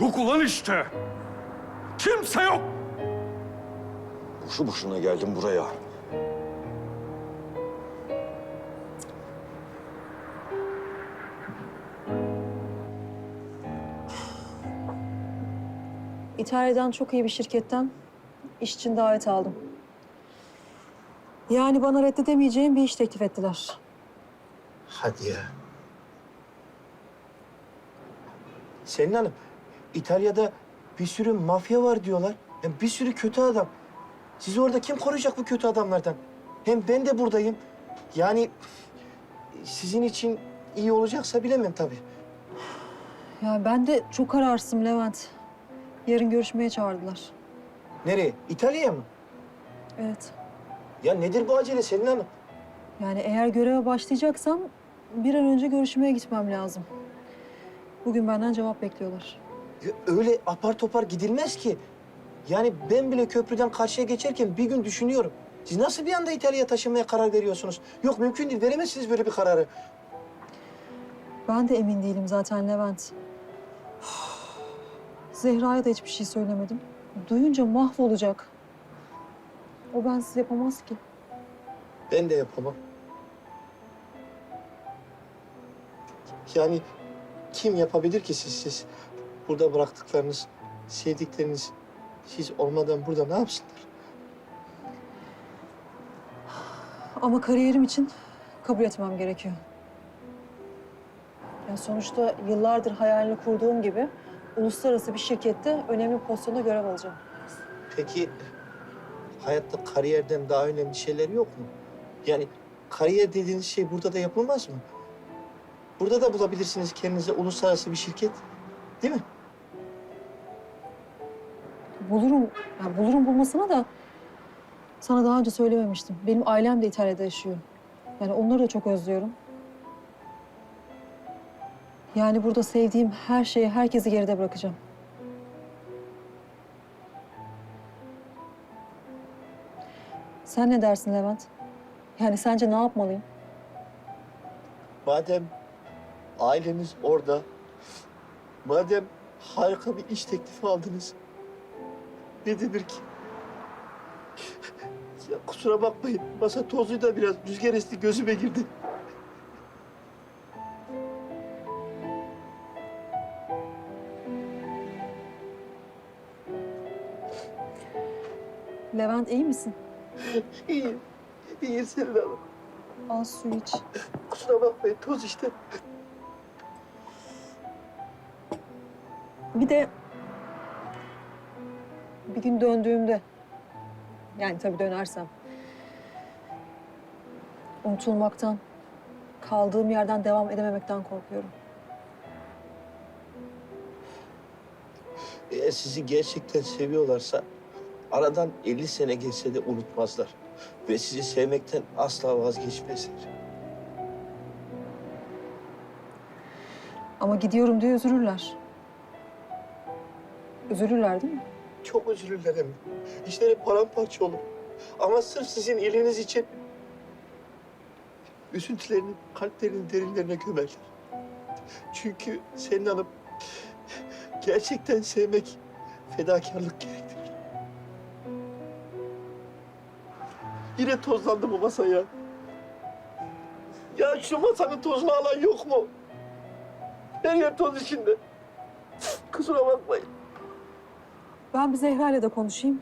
Yok ulan işte. Kimse yok. Boşu boşuna geldim buraya. İtalya'dan çok iyi bir şirketten iş için davet aldım. Yani bana reddedemeyeceğim bir iş teklif ettiler. Hadi ya. Selin Hanım, İtalya'da bir sürü mafya var diyorlar. Yani bir sürü kötü adam. Sizi orada kim koruyacak bu kötü adamlardan? Hem ben de buradayım. Yani sizin için iyi olacaksa bilemem tabii. Ya ben de çok kararsızım Levent. Yarın görüşmeye çağırdılar. Nereye? İtalya'ya mı? Evet. Ya nedir bu acele Selin Hanım? Yani eğer göreve başlayacaksam bir an önce görüşmeye gitmem lazım. Bugün benden cevap bekliyorlar. Ya öyle apar topar gidilmez ki. Yani ben bile köprüden karşıya geçerken bir gün düşünüyorum. Siz nasıl bir anda İtalya'ya taşınmaya karar veriyorsunuz? Yok mümkün değil, veremezsiniz böyle bir kararı. Ben de emin değilim zaten Levent. Zehra'ya da hiçbir şey söylemedim. Duyunca mahvolacak. O bensiz yapamaz ki. Ben de yapamam. Yani kim yapabilir ki siz siz? Burada bıraktıklarınız, sevdikleriniz siz olmadan burada ne yapsınlar? Ama kariyerim için kabul etmem gerekiyor. Ya sonuçta yıllardır hayalini kurduğum gibi uluslararası bir şirkette önemli pozisyonda görev alacağım. Peki hayatta kariyerden daha önemli şeyler yok mu? Yani kariyer dediğiniz şey burada da yapılmaz mı? Burada da bulabilirsiniz kendinize uluslararası bir şirket. Değil mi? Bulurum, ya bulurum bulmasına da sana daha önce söylememiştim. Benim ailem de İtalya'da yaşıyor. Yani onları da çok özlüyorum. Yani burada sevdiğim her şeyi, herkesi geride bırakacağım. Sen ne dersin Levent? Yani sence ne yapmalıyım? Madem aileniz orada, madem harika bir iş teklifi aldınız, ne denir ki? Ya kusura bakmayın, masa tozlu da biraz rüzgar esti gözüme girdi. Levent iyi misin? İyi, iyi Selin Hanım. Al su iç. Kusura bakmayın, toz işte. Bir de bir gün döndüğümde yani tabii dönersem unutulmaktan, kaldığım yerden devam edememekten korkuyorum. Eğer sizi gerçekten seviyorlarsa aradan 50 sene geçse de unutmazlar. Ve sizi sevmekten asla vazgeçmezler. Ama gidiyorum diye üzülürler. Üzülürler değil mi? Çok hem. de. İşleri paramparça olur. Ama sırf sizin iyiliğiniz için üzüntülerini kalplerinin derinlerine gömerler. Çünkü Selin Hanım gerçekten sevmek fedakarlık gerektirir. Yine tozlandı bu masa ya. Ya şu masanın tozunu alan yok mu? Her yer toz içinde. Kusura bakmayın. Ben bir Zehra ile de konuşayım.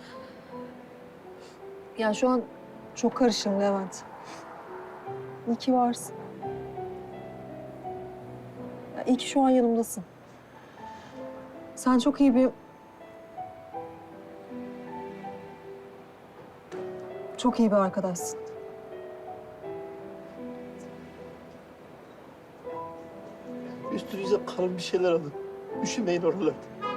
Yani şu an çok karışım Levent. İyi ki varsın. Ya iyi ki şu an yanımdasın. Sen çok iyi bir... Çok iyi bir arkadaşsın. Üstünüze kalın bir şeyler alın. Üşümeyin oralarda.